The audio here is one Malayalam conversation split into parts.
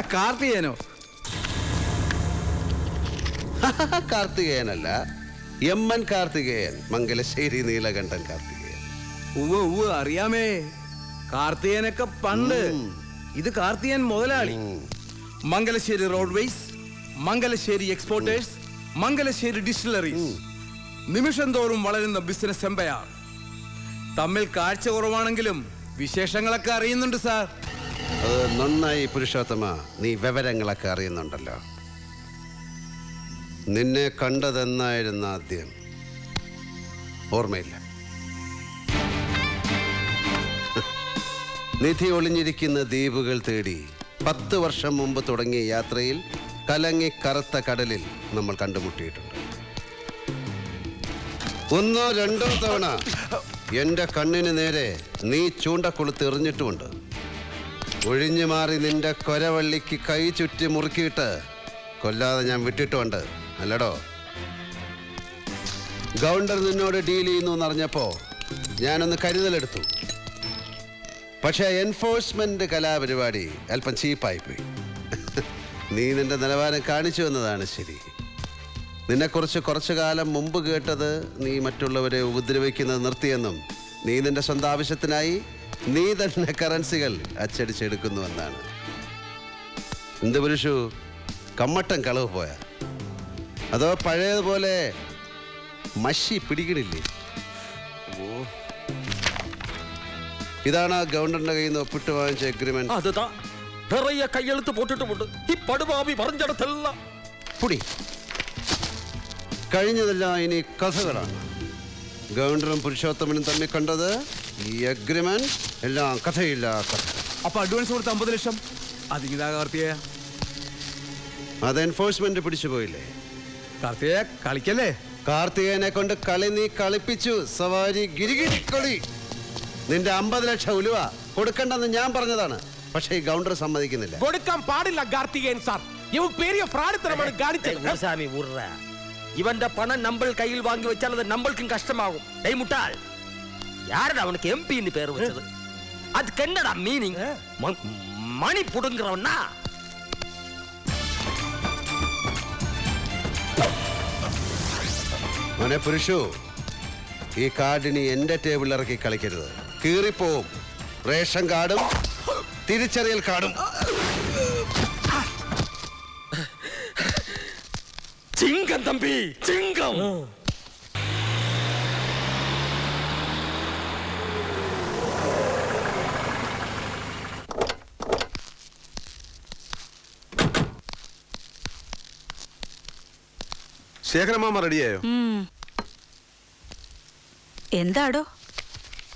കാർത്തികേനോ കാർത്തികേയനല്ല. M N Karthikeyan Mangalassery Neelakandan Karthikeyan. ഉവ്വ് ഉവ്വ് അറിയാമേ. കാർത്തികേനൊക്കെ പണ്ട്. ഇത് കാർത്തികൻ മുതലാളി. Mangalassery roadways Mangalassery exporters Mangalassery distilleries. നിമിഷം തോറും വളരുന്ന ബിസിനസ് എംപയർ. തമ്മിൽ കാഴ്ച കുറവാണെങ്കിലും വിശേഷങ്ങളൊക്കെ അറിയുന്നുണ്ട് സാർ. അത് നന്നായി പുരുഷോത്തമ നീ വിവരങ്ങളൊക്കെ അറിയുന്നുണ്ടല്ലോ. നിന്നെ കണ്ടതെന്നായിരുന്നു ആദ്യം. ഓർമ്മയില്ല. നിധി ഒളിഞ്ഞിരിക്കുന്ന ദ്വീപുകൾ തേടി പത്ത് വർഷം മുമ്പ് തുടങ്ങിയ യാത്രയിൽ കലങ്ങി കറുത്ത കടലിൽ നമ്മൾ കണ്ടുമുട്ടിയിട്ടുണ്ട്. ഒന്നോ രണ്ടോ തവണ എന്റെ കണ്ണിന് നേരെ നീ ചൂണ്ടക്കുളുത്ത് എറിഞ്ഞിട്ടുമുണ്ട്. ഒഴിഞ്ഞു മാറി നിന്റെ കൊരവള്ളിക്ക് കൈ ചുറ്റി മുറുക്കിയിട്ട് കൊല്ലാതെ ഞാൻ വിട്ടിട്ടുണ്ട് അല്ലടോ? ഗൗണ്ടർ നിന്നോട് ഡീൽ ചെയ്യുന്നു എന്നറിഞ്ഞപ്പോ ഞാനൊന്ന് കരുതലെടുത്തു. പക്ഷേ എൻഫോഴ്സ്മെന്റ് കലാപരിപാടി അല്പം ചീപ്പായിപ്പോയി. നീ നിന്റെ നിലവാരം കാണിച്ചു എന്നതാണ് ശരി. നിന്നെക്കുറിച്ച് കുറച്ചു കാലം മുമ്പ് കേട്ടത് നീ മറ്റുള്ളവരെ ഉപദ്രവിക്കുന്നത് നിർത്തിയെന്നും നീ നിന്റെ സ്വന്തം ആവശ്യത്തിനായി നീ തന്നെ കറൻസികൾ അച്ചടിച്ചെടുക്കുന്നുവെന്നാണ്. എന്ത് പുരുഷു? കമ്മട്ടം കളവ് പോയ? അതോ പഴയതുപോലെ മഷി പിടിക്കണില്ലേ ഇതാണ് ആ ഗവർണറിന്റെ കയ്യിൽ നിന്ന് ഒപ്പിട്ട് വാങ്ങിച്ച എഗ്രിമെന്റ് കയ്യെടുത്ത് പോട്ടിട്ട് ഈ പടുപാവി പറഞ്ഞിടത്തെല്ലാം. പുടി കഴിഞ്ഞതെല്ലാം ഇനി കഥകളാണ്. ഗവർണറും പുരുഷോത്തമനും തമ്മിൽ കണ്ടത് ഈ അഗ്രിമെന്റ് എല്ലാം കഥയില്ല കഥ. അപ്പൊ അഡ്വാൻസ് കൊടുത്ത അമ്പത് ലക്ഷം? അതിങ്ങിതാ കാർത്തിയ അത് എൻഫോഴ്സ്മെന്റ് പിടിച്ചു പോയില്ലേ? കാർത്തിയ കളിക്കല്ലേ? കാർത്തികനെ കൊണ്ട് കളി നീ കളിപ്പിച്ചു. സവാരി ഗിരിഗിരി നിന്റെ അമ്പത് ലക്ഷം ഉലുവ കൊടുക്കണ്ടെന്ന് ഞാൻ പറഞ്ഞതാണ്. പക്ഷേ ഈ ഗൗണ്ടർ സമ്മതിക്കുന്നില്ല. കൊടുക്കാൻ പാടില്ല കാർത്തികേയൻ സാർ. ഇവ പേരിയ പ്രാണിത്തരമാണ് കാണിച്ചത് സ്വാമി ഉറ இவன் பணம் நம்ம கையில் வாங்கி வச்சால் அது நம்மளுக்கும் கஷ்டமாகும் டேய் முட்டாள் யாரடா அவனுக்கு எம்பின்னு பேர் வச்சது அதுக்கு என்னடா மீனிங் மணி புடுங்குறவனா മോനെ പുരുഷു ഈ കാർഡിനി എന്റെ ടേബിളിൽ ഇറക്കി കളിക്കരുത് കീറിപ്പോവും റേഷൻ കാർഡും തിരിച്ചറിയൽ കാർഡും ചിങ്കം തമ്പി ചിങ്കം ശേഖരമാമ റെഡിയായോ? എന്താടോ?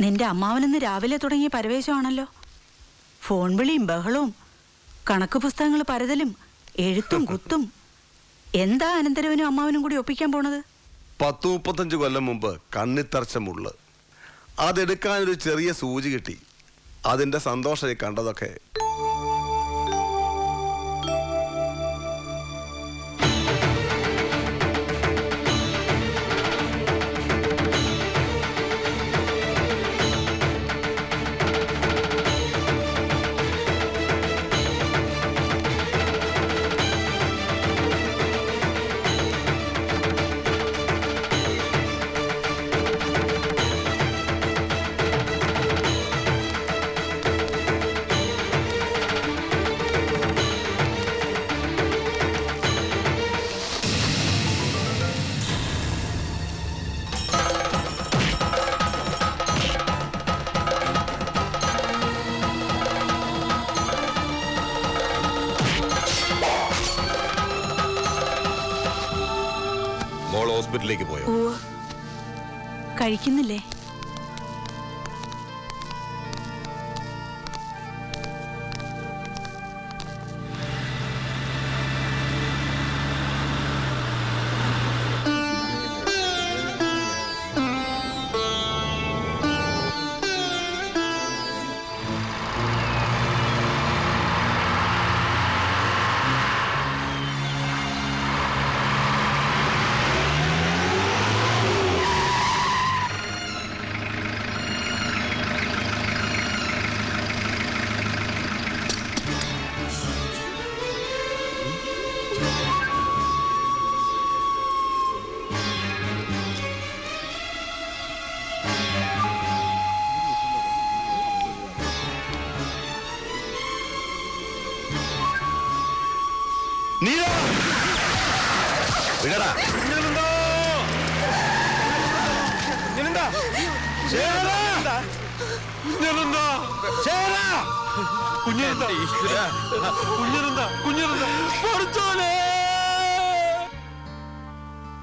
നിന്റെ അമ്മാവനെന്ന് രാവിലെ തുടങ്ങിയ പരവേശമാണല്ലോ. ഫോൺ വിളിയും ബഹളവും കണക്ക് പുസ്തകങ്ങൾ പരതലും എഴുത്തും കുത്തും. എന്താ അനന്തരവനും അമ്മാവനും കൂടി ഒപ്പിക്കാൻ പോണത്? പത്ത് മുപ്പത്തഞ്ച് കൊല്ലം മുമ്പ് കണ്ണിത്തറച്ച മുള്ള് അതെടുക്കാനൊരു ചെറിയ സൂചി കിട്ടി. അതിന്റെ സന്തോഷമായി കണ്ടതൊക്കെ മോൾ ഹോസ്പിറ്റലിലേക്ക് പോയോ? കഴിക്കുന്നില്ലേ?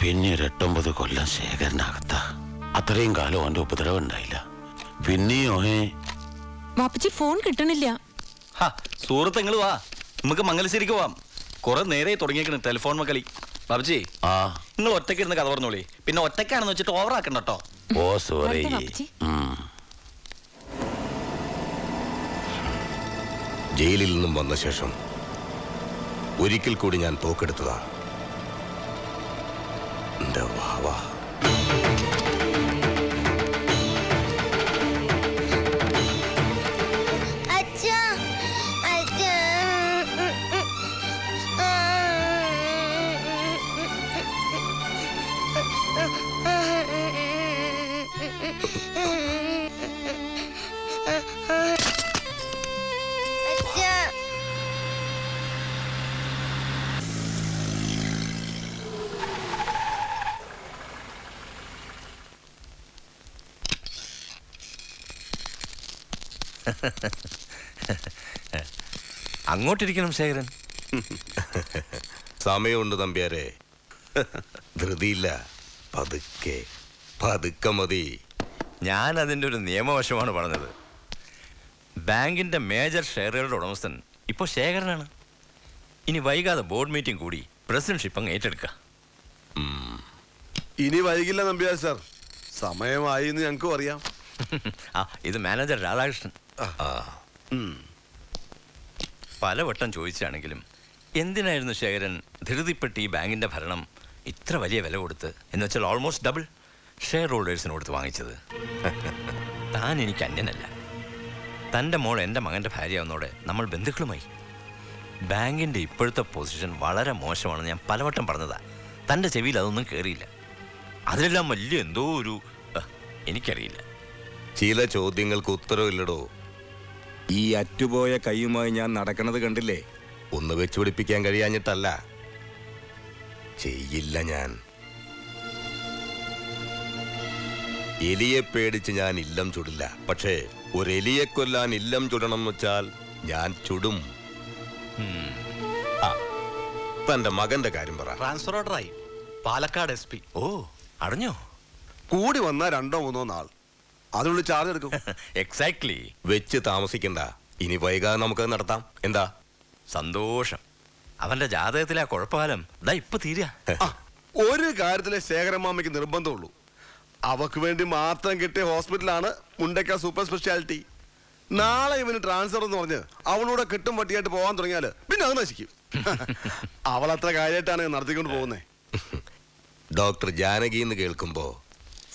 പിന്നെ ഒരു എട്ടൊമ്പത് കൊല്ലം ശേഖരനകത്ത. അത്രയും കാലം അവന്റെ ഉപദ്രവം ഉണ്ടായില്ല പിന്നെയോ വാപ്പച്ചി ഫോൺ കിട്ടണില്ല. സുഹൃത്തുങ്ങൾ വാ. നമുക്ക് മംഗലശ്ശേരിക്ക് പോവാം. കുറെ നേരെ തുടങ്ങിയേക്കണ് ടെലിഫോൺ മക്കളി. ബാബുജി ആ. നിങ്ങൾ ഒറ്റയ്ക്ക് ഇരുന്ന് കഥ പറഞ്ഞോളി. പിന്നെ ഒറ്റയ്ക്കാണെന്ന് വെച്ചിട്ട് ഓവർ ആക്കണ്ട കേട്ടോ ഓ സോറി. ഉം. ജയിലിൽ നിന്നും വന്ന ശേഷം ഒരിക്കൽ കൂടി ഞാൻ തോക്കെടുത്തതാ എന്റെ വാവാ അങ്ങോട്ടിരിക്കണം ശേഖരൻ. സമയമുണ്ട് തമ്പ്യാരെ ധൃതിയില്ല. പതുക്കെ. പതുക്കെ മതി. ഞാൻ അതിന്റെ ഒരു നിയമവശമാണ് പറഞ്ഞത്. ബാങ്കിന്റെ മേജർ ഷെയറുകളുടെ ഉടമസ്ഥൻ ഇപ്പോൾ ശേഖരനാണ്. ഇനി വൈകാതെ ബോർഡ് മീറ്റിംഗ് കൂടി പ്രസിഡന്റ്ഷിപ്പ് അങ്ങ് ഏറ്റെടുക്കുക ഇനി വൈകില്ല നമ്പ്യാർ സർ. സമയമായി എന്ന് ഞങ്ങൾക്കും അറിയാം. ആ ഇത് മാനേജർ രാധാകൃഷ്ണൻ. പലവട്ടം ചോദിച്ചാണെങ്കിലും എന്തിനായിരുന്നു ശേഖരൻ ധൃതിപ്പെട്ട് ഈ ബാങ്കിന്റെ ഭരണം ഇത്ര വലിയ വില കൊടുത്ത് എന്ന് വെച്ചാൽ ഓൾമോസ്റ്റ് ഡബിൾ ഷെയർ ഹോൾഡേഴ്സിന് കൊടുത്ത് വാങ്ങിച്ചത്? താൻ എനിക്ക് അന്യനല്ല. തന്റെ മോൾ എന്റെ മകന്റെ ഭാര്യയാവുന്നതോടെ നമ്മൾ ബന്ധുക്കളുമായി. ബാങ്കിന്റെ ഇപ്പോഴത്തെ പൊസിഷൻ വളരെ മോശമാണ് ഞാൻ പലവട്ടം പറഞ്ഞതാ. തന്റെ ചെവിയിൽ അതൊന്നും കയറിയില്ല അതിലെല്ലാം വലിയ എന്തോ ഒരു എനിക്കറിയില്ല. ചില ചോദ്യങ്ങൾക്ക് ഉത്തരവില്ലടോ. ഈ അറ്റുപോയ കൈയുമായി ഞാൻ നടക്കണത് കണ്ടില്ലേ? ഒന്ന് വെച്ചുപിടിപ്പിക്കാൻ കഴിയാഞ്ഞിട്ടല്ല. ചെയ്യില്ല ഞാൻ. എലിയെ പേടിച്ച് ഞാൻ ഇല്ലം ചുടില്ല. പക്ഷേ ഒരു എലിയെ കൊല്ലാൻ ഇല്ലം ചുടണം എന്ന് വെച്ചാൽ ഞാൻ ചുടും. ആ തന്റെ മകന്റെ കാര്യം പറ. ട്രാൻസ്ഫർ ഓർഡറായി പാലക്കാട് എസ് പി. ഓ അറിഞ്ഞോ കൂടി വന്നാ രണ്ടോ മൂന്നോ നാൾ. അതിനുള്ളിൽ ചാർജ് എടുക്കും. എക്സാക്ട്ലി വെച്ച് താമസിക്കണ്ട. ഇനി വൈകാതെ നമുക്ക് നടത്താം. എന്താ? സന്തോഷം. അവന്റെ ജാതകത്തിലെ ആ കുഴപ്പകാലം. ദാ ഇപ്പൊ തീരുക ആ, ഒരു കാര്യത്തിലെ ശേഖരമാമയ്ക്ക് നിർബന്ധമുള്ളൂ. അവക്ക് വേണ്ടി മാത്രം കിട്ടിയ ഹോസ്പിറ്റലാണ് മുണ്ടക്ക സൂപ്പർ സ്പെഷ്യാലിറ്റി. നാളെ ഇവന് ട്രാൻസ്ഫർ എന്ന് പറഞ്ഞ് അവളൂടെ കെട്ടും പട്ടിയായിട്ട് പോകാൻ തുടങ്ങിയാൽ പിന്നെ അത് നശിക്കും. അവൾ അത്ര കാര്യമായിട്ടാണ് നടത്തിക്കൊണ്ട് പോകുന്നത് ഡോക്ടർ ജാനകി എന്ന് കേൾക്കുമ്പോ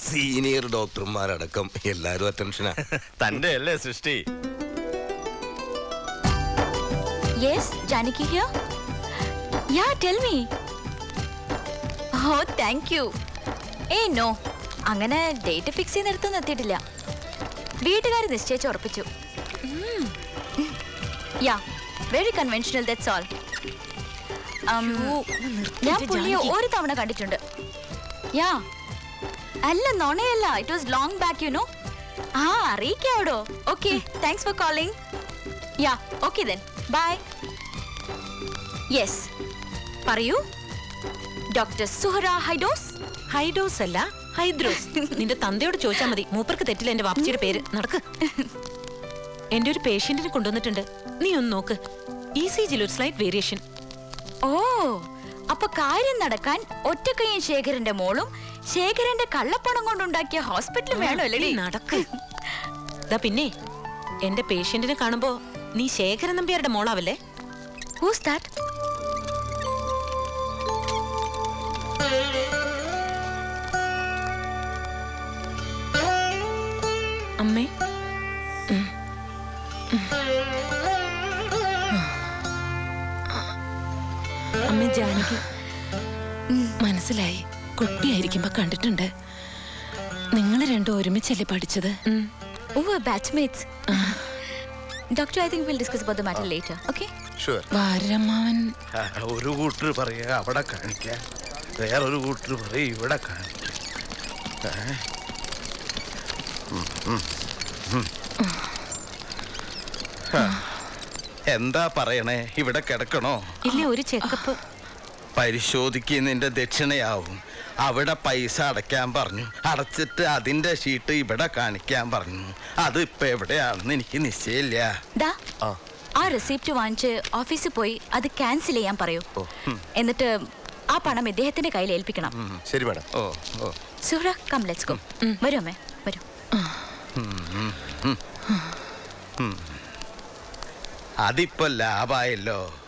സീനിയർ ഡോക്ടർമാരടക്കം എല്ലാരും അറ്റൻഷനാ. തന്റെ അല്ലേ സൃഷ്ടി? Yes Janaki here ya tell me oh thank you ഏ നോ അങ്ങനെ ഡേറ്റ് ഫിക്സ് ചെയ്യുന്നിടത്തൊന്നും എത്തിയിട്ടില്ല. വീട്ടുകാർ നിശ്ചയിച്ച് ഉറപ്പിച്ചു. Ya very conventional that's all ഞാൻ പുള്ളിയെ ഒരു തവണ കണ്ടിട്ടുണ്ട്. യാ അല്ല നോണയല്ല it was long back you know ആ അറിയിക്കാവിടോ okay thanks for calling ya okay then bye yes പറയൂ. ഡോക്ടർ സുഹറ ഹൈഡോസ് ഹൈഡോസ് അല്ല ഹൈദ്രോസ് നിന്റെ തന്തയോട് ചോദിച്ചാൽ മതി. മൂപ്പർക്ക് തെറ്റില്ല എന്റെ വാപ്പച്ചിയുടെ പേര്. നടക്ക്. എന്റെ ഒരു പേഷ്യന്റിനെ കൊണ്ടുവന്നിട്ടുണ്ട്. നീ ഒന്ന് നോക്ക്. ഇ സി ജിയിൽ ഒരു സ്ലൈറ്റ് വേരിയേഷൻ ഓ അപ്പൊ കാര്യം നടക്കാൻ ഒറ്റക്കയ്യൻ ശേഖരന്റെ മോളും ശേഖരന്റെ കള്ളപ്പണം കൊണ്ടുണ്ടാക്കിയ ഹോസ്പിറ്റലും വേണോ അല്ലേ നടക്ക്. ദാ പിന്നെ എന്റെ പേഷ്യന്റിനെ കാണുമ്പോ നീ ശേഖരൻ നമ്പ്യാരുടെ മോളാവല്ലേ? ഹൂസ് ദാറ്റ് അമ്മ ജാനകി. മനസ്സിലായി. കുട്ടിയായിരിക്കുമ്പോ കണ്ടിട്ടുണ്ട്. നിങ്ങൾ രണ്ടും ഒരുമിച്ചല്ലേ പഠിച്ചത്? Batchmates doctor I think will discuss about the matter later okay sure വാരമ്മാവൻ ഒരു കൂട്ടർ പറയുക അവിടെ കാണിക്കാം. വേറൊരു കൂട്ടർ പറയും ഇവിടെ. എന്താ പറയണേ? ഇവിടെ കിടക്കണോ? ഇല്ല ഒരു ചെക്കപ്പ്. പരിശോധിക്കുന്നതിന്റെ ദക്ഷിണയാവും. അവിടെ പൈസ അടയ്ക്കാൻ പറഞ്ഞു. അടച്ചിട്ട് അതിന്റെ ഷീട്ട് ഇവിടെ കാണിക്കാൻ പറഞ്ഞു. അത് ഇപ്പൊ എവിടെയാണെന്ന് എനിക്ക് നിശ്ചയില്ല ദാ ആ. റെസിപ്റ്റ് വാങ്ങിച്ച് ഓഫീസിൽ പോയി അത് ക്യാൻസൽ ചെയ്യാൻ പറയൂ. എന്നിട്ട് ആ പണം ഇദ്ദേഹത്തിന്റെ കയ്യിൽ ഏൽപ്പിക്കണം. ശരി madam. Oh oh. Come let's go വരൂ അമ്മേ വരൂ. അതിപ്പോ ലാഭായല്ലോ.